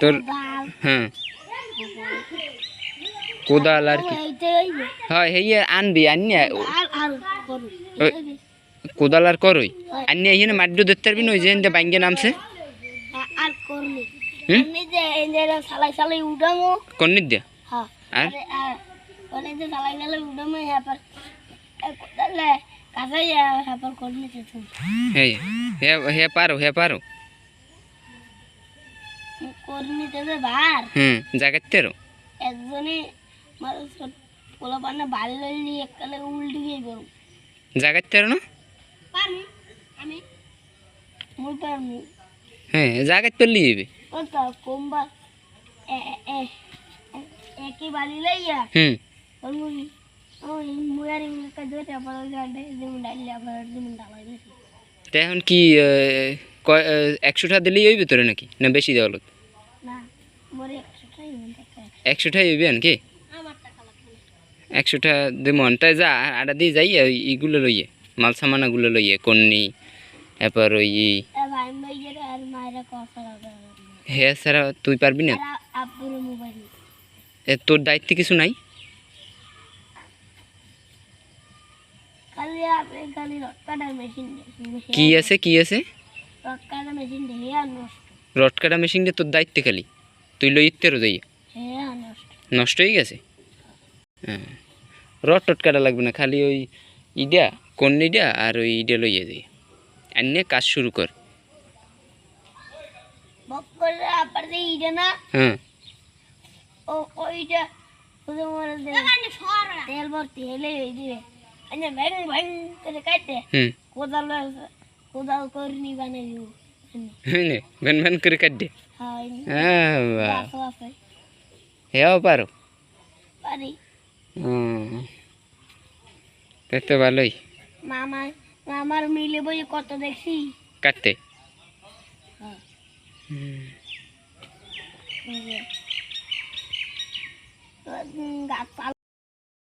তোর দাল হ্যাঁ কোদাল আর কি এইটা হইবে হয় হেই আনবি আনি আর আর করু ওই। কোদাল আর করই আনি এখানে মাটি দেখতে পারবি না ওই যে এনতে বাইঙ্গে নামছে আর করনি হুম? আমি যে এই যে সালাই সালাই উঠামো কন্নির দিয়া হ্যাঁ আর আরে আর ওনে যে করনি তো বার। হুম জাগাতে রো একজনে পোলা পানে বাড়ি লইলি এককালে উল্টি গিয়ে করু জাগাতে রো না? পারমি আমি? মুই পারমি হ্যাঁ জাগাতে পারলি যাবে। ও তো কোম্বা। এ এ একই বাড়ি লইয়া হুম। ওই মুই ওই মুয়ারি মুকা আবার ওই গাড়ি যেমন ডাইলে আবার যেমন ডালাই দিছি। এখন কি একশোটা দিলেই হইবে তোরে নাকি? না বেশি দেওয়া লোক? একশোটাই হইবে নাকি আমার টাকা লাগবে। না। একশোটা দেমন তাই যা আডা দিয়ে যাই ইগুলো লইয়ে মাল সামানাগুলো লইয়ে কন্নি এরপর ওই এ ভাই ভাইয়ের আর মায়েরা কথা লাগে হে ছাড়া তুই পারবি না? তোর দায়িত্বে কিছু নাই? কি আছে কি আছে? রড কাটা মেশিন দিয়ে তোর দায়িত্বে খালি। তুই লই ইত্তেরও যাই হ্যাঁ নষ্ট। নষ্ট হয়ে গেছে? হ্যাঁ। রড টট কাটা লাগবে না খালি ওই ইডা কন্নিটা আর ওই ইডা লইয়ে যাই। আর নিয়ে কাজ শুরু কর। বক করে হ্যাঁ। তেল ভর্তি হেলে হয়ে দিবে করে কাটে। কোদাল কোদাল করিনি বানাই দিব হ্যাঁ ভ্যান ভ্যান করে কাট দে। হয়। হ্যাঁ। আছে আছে হেও পারো। পারি। হুম। তো ভালোই। মামা মামার মিলে বই কত দেখছি? কাটতে। হ্যাঁ। হুম।